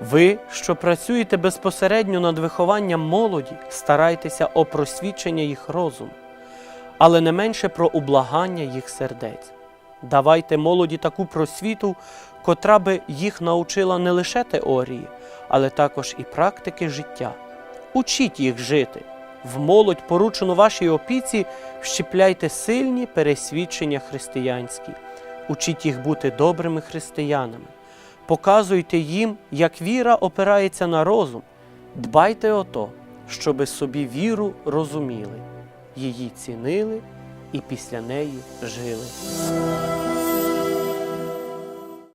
Ви, що працюєте безпосередньо над вихованням молоді, старайтеся о просвічення їх розуму, але не менше про ублагання їх сердець. Давайте молоді таку просвіту, котра би їх научила не лише теорії, але також і практики життя. Учіть їх жити. В молодь, поручену вашій опіці, вщепляйте сильні пересвідчення християнські. Учіть їх бути добрими християнами. Показуйте їм, як віра опирається на розум. Дбайте о то, щоби собі віру розуміли, її цінили і після неї жили.